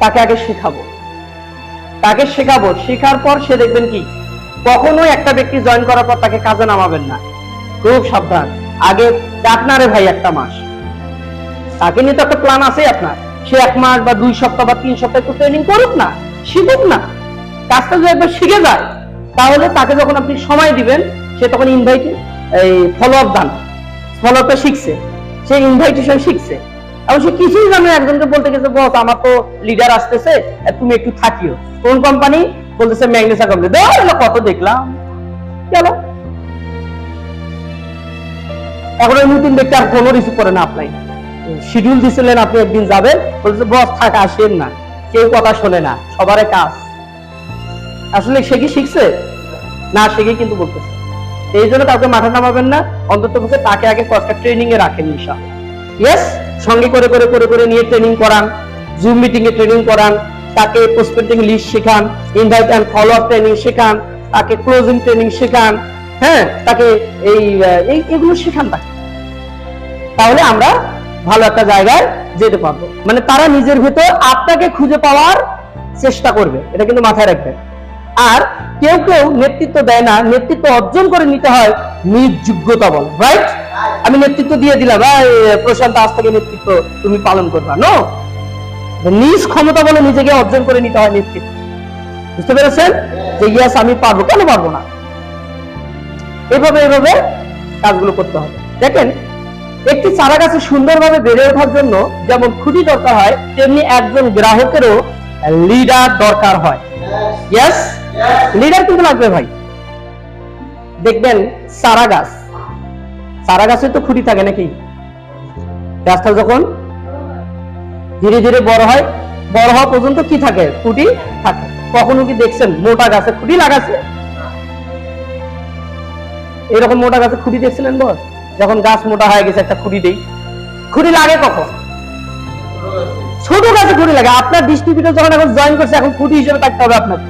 তাকে আগে শেখাবো। তাকে শেখাবো। শেখার পর সে দেখবেন কি, কখনোই একটা ব্যক্তি জয়েন করার পর তাকে কাজে নামাবেন না। খুব সাবধান। আগে ডাক না রে ভাই একটা মাস। তাকে নিয়ে তো একটা প্ল্যান আছে আপনার। সে এক মাস বা দুই সপ্তাহ বা তিন সপ্তাহ একটু ট্রেনিং করুক না, শিখুক না। কাজটা যদি একবার শিখে যায়, তাহলে তাকে যখন আপনি সময় দিবেন, সে তখন ইনভাইট এই ফলো আপ দান। ফলো আপটা শিখছে। সে ইনভাইটেশন শিখছে। এবং সে কিছুই জানে একজনকে বলতে গেছে, বস, আমার তো লিডার আসতেছে তুমি একটু থাকিও। কোন কোম্পানি বলতেছে, ম্যাগনেসা কোম্পানি দেখ কত দেখলাম। চলো। এখন ওই নতুন ব্যক্তি আর কোনো রিসিভ করে না আপনাই শিডিউল দিছিলেন আপনি একদিন যাবেন বলছে বস, থাক, আসেন না। কেউ কথা শোনে না, সবারে কাজ। আসলে সে কি শিখছে? না শিখে কিন্তু বলতেছে। এই জন্য কাউকে মাথা নামাবেন না, অন্তত তাকে আগে কয়েকটা ট্রেনিং এ রাখেন নিশা ইয়েস সঙ্গে করে করে করে করে নিয়ে ট্রেনিং করান জুম মিটিং এ ট্রেনিং করান, তাকে প্রসপেক্টিং লিস্ট শেখান invite and follow up training শেখান, তাকে ক্লোজিং ট্রেনিং শেখান হ্যাঁ তাকে এই এগুলো শেখান তাকে। তাহলে আমরা ভালো একটা জায়গায় যেতে পারব। মানে তারা নিজের ভেতর আপনাকে খুঁজে পাওয়ার চেষ্টা করবে, এটা কিন্তু মাথায় রাখবেন। আর কেউ কেউ নেতৃত্ব দেয় না, নেতৃত্ব অর্জন করে নিতে হয় নিজ যোগ্যতা বল রাইট আমি নেতৃত্ব দিয়ে দিলাম। প্রশান্ত আজ থেকে নেতৃত্ব তুমি পালন করবা। নো নিজ ক্ষমতা বলে নিজেকে অর্জন করে নিতে হয় নেতৃত্ব। বুঝতে পেরেছেন? যে ইয়াস আমি পারব। কেন পারব না? এভাবে এভাবে কাজগুলো করতে হবে। দেখেন একটি চারা গাছে সুন্দরভাবে বেড়ে ওঠার জন্য যেমন খুঁটি দরকার হয় তেমনি একজন গ্রাহকেরও লিডার দরকার হয়। ইয়েস লিডার কিন্তু লাগবে ভাই। দেখবেন চারা গাছ চারা গাছে তো খুঁটি থাকে নাকি? গাছটা যখন ধীরে ধীরে বড় হয়, বড় হওয়া পর্যন্ত কি থাকে? খুঁটি থাকে। কখনো কি দেখছেন মোটা গাছে খুঁটি লাগাছে? এরকম মোটা গাছে খুঁটি দেখছিলেন বস? যখন গাছ মোটা হয়ে গেছে একটা খুঁটি দেই। খুঁটি লাগে কখন? ছোট গাছে খুঁটি লাগে। আপনার ডিস্ট্রিবিউটর যখন এখন জয়েন করছে, এখন খুঁটি হিসেবে থাকতে হবে আপনাকে।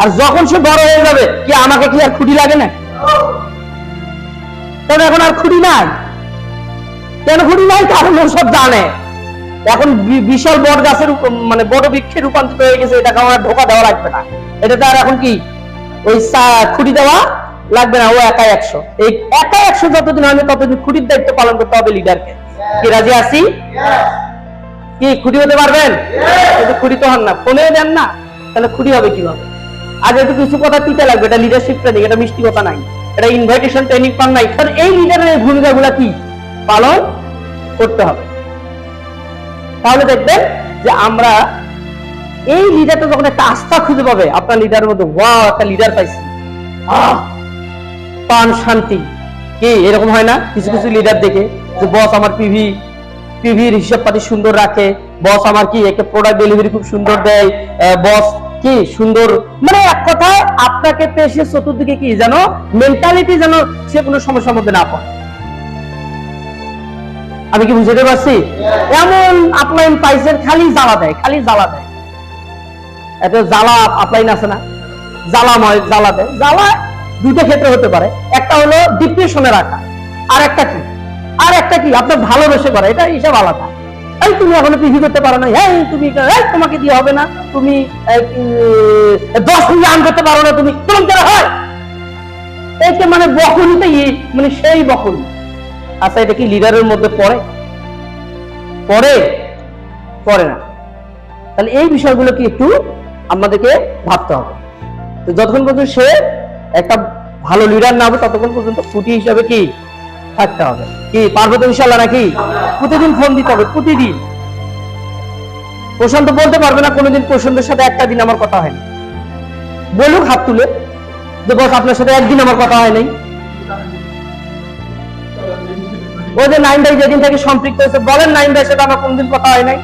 আর যখন সে বড় হয়ে যাবে, কি আমাকে কি আর খুঁটি লাগে না? কেন এখন আর খুঁটি নাই। কেন খুঁটি নাই? কারণ ও সব জানে। এখন বিশাল বট গাছের মানে বড় বৃক্ষে রূপান্তরিত হয়ে গেছে এটা আমার ধোকা দেওয়া লাগবে না। এটা তো আর এখন কি? ওই খুঁটি দেওয়া লাগবে না ও একা একশো। এই একা একশো যতদিন না ততদিন খুঁটির দায়িত্ব পালন করতে হবে লিডারকে কি রাজি আছি? কি খুঁটি হতে পারবেন? কিন্তু খুঁটি তো হন না। ফোনে দেন না তাহলে খুঁটি হবে কীভাবে? আজ একটু কিছু কথা দিতে লাগবে এটা লিডারশিপ ট্রেনিং এটা মিষ্টি কথা নাই। এটা ইনভাইটেশন ট্রেনিং পান নাই। কারণ এই লিডারের ভূমিকাগুলো কি? পালন করতে হবে। তাহলে দেখবেন যে আমরা এই লিডারটা যখন একটা আস্থা খুঁজে পাবে, আপনার লিডারের মধ্যে, ওয়াও, একটা লিডার পাইছি। পান শান্তি। কি? এরকম হয় না? কিছু কিছু লিডার দেখে যে, বস, আমার পিভি পিভির হিসাব পাতি সুন্দর রাখে। বস, আমার কি, একে প্রোডাক্ট ডেলিভারি খুব সুন্দর দেয়। বস কি সুন্দর? মানে এক কথায় আপনাকে সে চতুর্দিকে কি যেন মেন্টালিটি যেন সে কোনো সমস্যার মধ্যে না পড়ে। আমি কি বুঝতে পারছি? এমন আপলাইন পাইছেন খালি জ্বালা দেয় খালি জ্বালা দেয়। এত জ্বালা আপলাইন আছে না? জ্বালাময় জ্বালা দেয়। জ্বালা দুটো ক্ষেত্রে হতে পারে। একটা হলো ডিপ্রেশনে রাখা আর একটা কি? আর একটা কি? আপনার ভালোবেসে করা এটা হিসাব আলাদা। এই তুমি এখনও করতে পারো না এই তুমি তোমাকে দিয়ে হবে না। তুমি দশ মিনিট আন করতে পারো না তুমি। তোমার দ্বারা হয়। এইটা মানে মানে সেই আচ্ছা এটা কি লিডারের মধ্যে পড়ে? পড়ে? পড়ে না। তাহলে এই বিষয়গুলো কি একটু আমাদেরকে ভাবতে হবে। তো যতক্ষণ পর্যন্ত সে একটা ভালো লিডার না হবে, ততক্ষণ পর্যন্ত ফুটি হিসাবে কি? থাকতে হবে। কি, পারব তো ইনশাল্লাহ নাকি? প্রতিদিন ফোন দিতে হবে, প্রতিদিন। প্রশান্ত বলতে পারবে না, কোনোদিন প্রশান্তের সাথে একটা দিন আমার কথা হয়নি। বলুক হাত তুলে, যে বস আপনার সাথে একদিন আমার কথা হয় নাই। ও যে নাইন ভাই যেদিন থেকে সম্পৃক্ত হয়েছে, বলেন নাইন ভাই সাথে আমার কোনদিন কথা হয় নাই।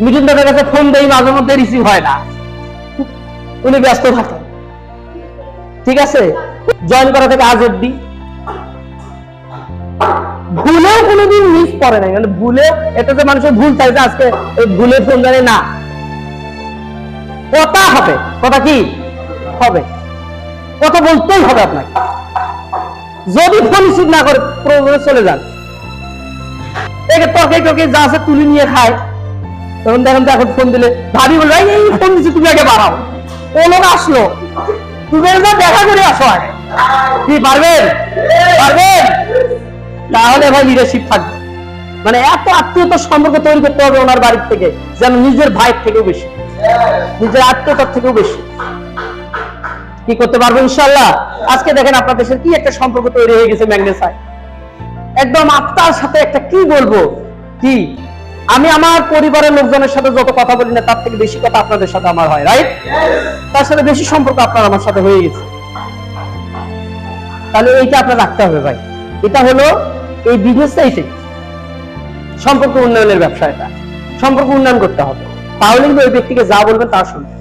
মিঠুন দাদার কাছে ফোন দেই, মাঝে মধ্যে রিসিভ হয় না। উনি ব্যস্ত থাকেন। ঠিক আছে? জয়েন করা থেকে আজ অব্দি ভুলেও কোনোদিন মিস করে নাই। মানে ভুলে এটা যে মানুষের ভুল চাইছে আজকে এই ভুলে ফোন জানে না। কথা হবে। কথা কি? হবে। কথা বলতেই হবে আপনাকে। যদি ফোন রিসিভ না করে প্রয়োজনে চলে যান। একে তরকারি টরকারি যা আছে তুলে নিয়ে খায়। তখন দেখেন এখন ফোন দিলে ভাবি "এই, এই ফোন দিচ্ছি তুমি আগে বাড়াও। ও লোক আসলো। তুমি দেখা করে আসো আগে। কি পারবেন? পারবেন? তাহলে ভাই লিডারশিপ থাকবে। মানে এত আত্মীয়তার সম্পর্ক তৈরি করতে হবে ওনার বাড়ির থেকে, যেন নিজের ভাইয়ের থেকেও বেশি, নিজের আত্মীয়তার থেকেও বেশি। কি করতে পারব ইনশাল্লাহ আজকে দেখেন আপনার দেশের কি একটা সম্পর্ক তৈরি হয়ে গেছে ম্যাগনেসায় একদম আপনার সাথে একটা কি বলব? কি? আমি আমার পরিবারের লোকজনের সাথে যত কথা বলি না, তার থেকে বেশি কথা আপনাদের সাথে আমার হয় রাইট তার সাথে বেশি সম্পর্ক আপনার আমার সাথে হয়ে গেছে। তাহলে এইটা আপনার রাখতে হবে ভাই। এটা হলো এই বিজনেসটা সেই সম্পর্ক উন্নয়নের ব্যবসা এটা। সম্পর্ক উন্নয়ন করতে হবে। তাহলে কিন্তু ওই ব্যক্তিকে যা বলবেন তা শুনবে